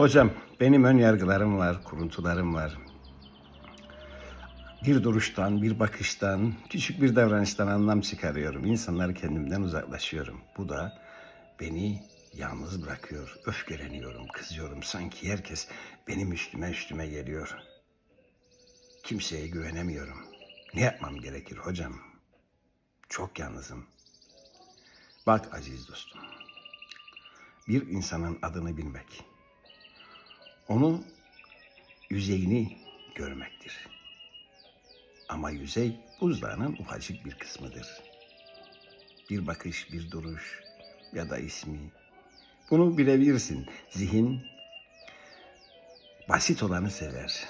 Hocam benim ön yargılarım var, kuruntularım var. Bir duruştan, bir bakıştan, küçük bir davranıştan anlam çıkarıyorum. İnsanları kendimden uzaklaşıyorum. Bu da beni yalnız bırakıyor. Öfkeleniyorum, kızıyorum. Sanki herkes benim üstüme üstüme geliyor. Kimseye güvenemiyorum. Ne yapmam gerekir hocam? Çok yalnızım. Bak aziz dostum. Bir insanın adını bilmek, onu yüzeyini görmektir. Ama yüzey buzdağının ufacık bir kısmıdır. Bir bakış, bir duruş ya da ismi. Bunu bilebilirsin. Zihin basit olanı sever.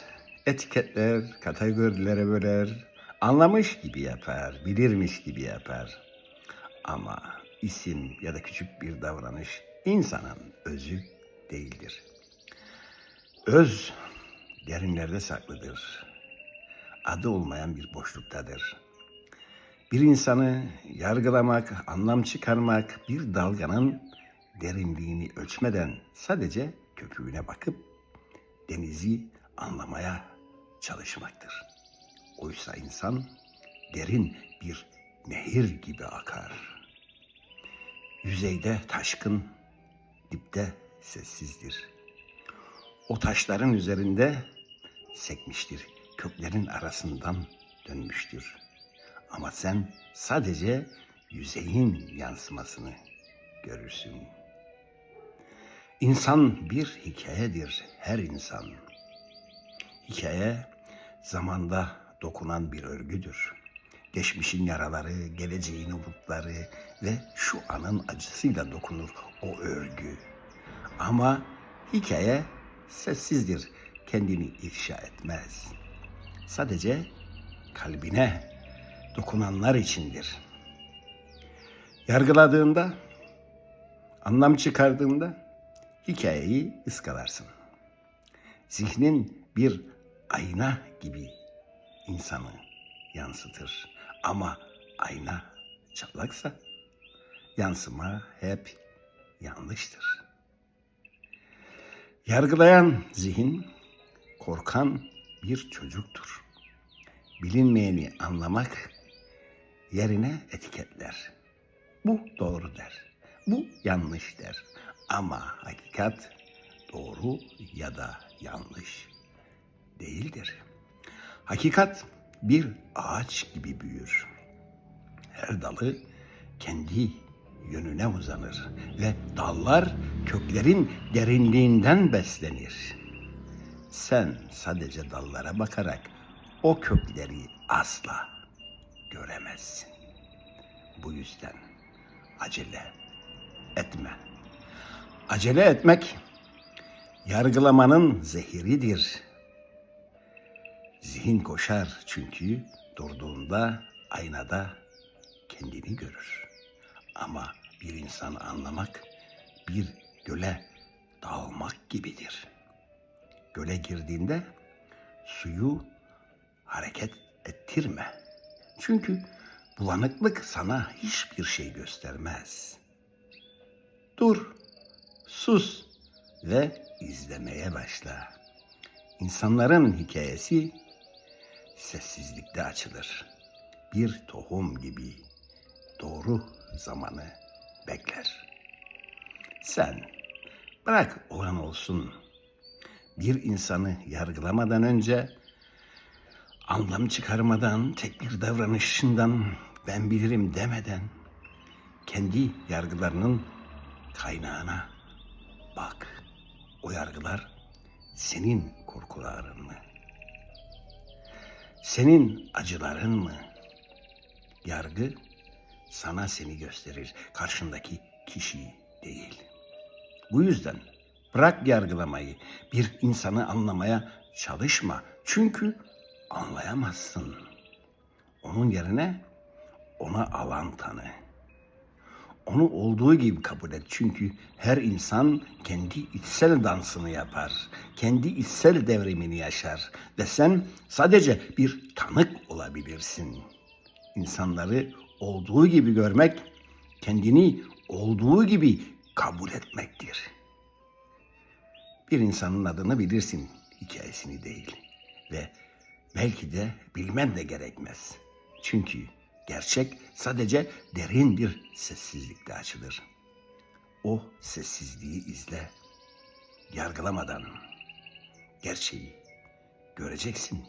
Etiketler, kategorilere böler, anlamış gibi yapar, bilirmiş gibi yapar. Ama isim ya da küçük bir davranış insanın özü değildir. Öz derinlerde saklıdır. Adı olmayan bir boşluktadır. Bir insanı yargılamak, anlam çıkarmak, bir dalganın derinliğini ölçmeden sadece köpüğüne bakıp denizi anlamaya çalışmaktır. Oysa insan derin bir nehir gibi akar. Yüzeyde taşkın, dipte sessizdir. O taşların üzerinde sekmiştir. Köklerin arasından dönmüştür. Ama sen sadece yüzeyin yansımasını görürsün. İnsan bir hikayedir her insan. Hikaye zamanda dokunan bir örgüdür. Geçmişin yaraları, geleceğin umutları ve şu anın acısıyla dokunur o örgü. Ama hikaye sessizdir, kendini ifşa etmez. Sadece kalbine dokunanlar içindir. Yargıladığında, anlam çıkardığında hikayeyi ıskalarsın. Zihnin bir ayna gibi insanı yansıtır. Ama ayna çatlaksa yansıma hep yanlıştır. Yargılayan zihin korkan bir çocuktur. Bilinmeyeni anlamak yerine etiketler. Bu doğru der. Bu yanlış der. Ama hakikat doğru ya da yanlış değildir. Hakikat bir ağaç gibi büyür. Her dalı kendi yönüne uzanır ve dallar köklerin derinliğinden beslenir. Sen sadece dallara bakarak o kökleri asla göremezsin. Bu yüzden acele etme. Acele etmek yargılamanın zehiridir. Zihin koşar çünkü durduğunda aynada kendini görür. Ama bir insanı anlamak bir göle dalmak gibidir. Göle girdiğinde suyu hareket ettirme. Çünkü bulanıklık sana hiçbir şey göstermez. Dur, sus ve izlemeye başla. İnsanların hikayesi sessizlikte açılır. Bir tohum gibi doğru zamanı bekler. Sen bırak olan olsun. Bir insanı yargılamadan önce anlam çıkarmadan, tek bir davranışından ben bilirim demeden kendi yargılarının kaynağına bak. O yargılar senin korkuların mı? Senin acıların mı? Yargı sana seni gösterir, karşındaki kişiyi değil. Bu yüzden bırak yargılamayı, bir insanı anlamaya çalışma. Çünkü anlayamazsın. Onun yerine ona alan tanı. Onu olduğu gibi kabul et. Çünkü her insan kendi içsel dansını yapar. Kendi içsel devrimini yaşar. Ve sen sadece bir tanık olabilirsin. İnsanları olduğu gibi görmek, kendini olduğu gibi kabul etmektir. Bir insanın adını bilirsin, hikayesini değil. Ve belki de bilmen de gerekmez. Çünkü gerçek sadece derin bir sessizlikte açılır. O sessizliği izle. Yargılamadan gerçeği göreceksin.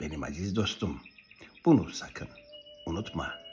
Benim aziz dostum. Bunu sakın unutma.